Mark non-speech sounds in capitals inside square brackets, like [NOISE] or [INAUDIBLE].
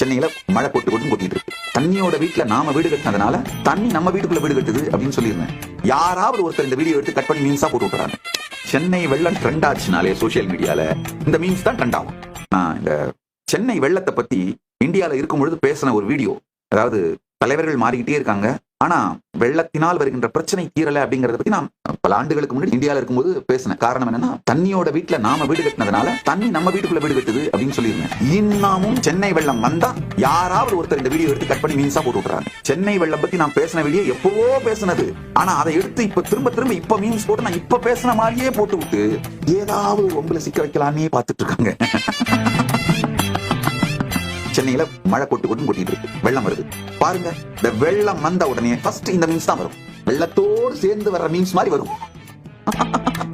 சென்னையில மழை கொட்டு கொட்டு கொட்டிட்டு இருக்கு. தண்ணியோட வீட்டுல நாம வீடு கட்டினதுனால தண்ணி நம்ம வீட்டுக்குள்ள வீடு கட்டுது அப்படின்னு சொல்லியிருந்தேன். யாராவது ஒருத்தர் இந்த வீடியோ எடுத்து கட் பண்ணி மீன்ஸா போட்டு விட்டுறாங்க. சென்னை வெள்ளம் ட்ரெண்ட் ஆச்சுனாலே சோசியல் மீடியால இந்த மீன்ஸ் தான் ட்ரெண்ட் ஆகும். நான் இந்த சென்னை வெள்ளத்தை பத்தி இந்தியால இருக்கும் பொழுது பேசின ஒரு வீடியோ அதாவது தலைவர்கள் மாறிக்கிட்டே இருக்காங்க. ஆனா வெள்ளத்தினால் வருகின்ற பிரச்சனை தீரல அப்படிங்கறத பத்தி நான் பல ஆண்டுகளுக்கு முன்னாடி இந்தியாவில இருக்கும்போது பேசினேன். காரணம் என்னன்னா தண்ணியோட வீட்டுல நாம வீடு கட்டினதுனால தண்ணி நம்ம வீட்டுக்குள்ள வீடு கட்டுது அப்படின்னு சொல்லியிருந்தேன். இன்னமும் சென்னை வெள்ளம் வந்தா யாராவது ஒருத்தர் இந்த வீடியோ எடுத்து கட் பண்ணி மீன்ஸா போட்டு விட்டுறாங்க. சென்னை வெள்ளம் பத்தி நான் பேசின வீடியோ எப்பவோ பேசினது. ஆனா அதை எடுத்து இப்ப திரும்ப திரும்ப இப்ப மீன்ஸ் போட்டு நான் இப்ப பேசின மாதிரியே போட்டு விட்டு ஏதாவது உங்களை சிக்க வைக்கலான்னே பார்த்துட்டு இருக்காங்க. [LAUGHS] சென்னையில மழை கொட்டு கொட்டு கொட்டிட்டு இருக்கு. வெள்ளம் வருது. பாருங்க இந்த வெள்ளம் வந்த உடனே ஃபர்ஸ்ட் இந்த மீன்ஸ் தான் வரும். வெள்ளத்தோடு சேர்ந்து வர்ற மீன்ஸ் மாதிரி வரும். [LAUGHS]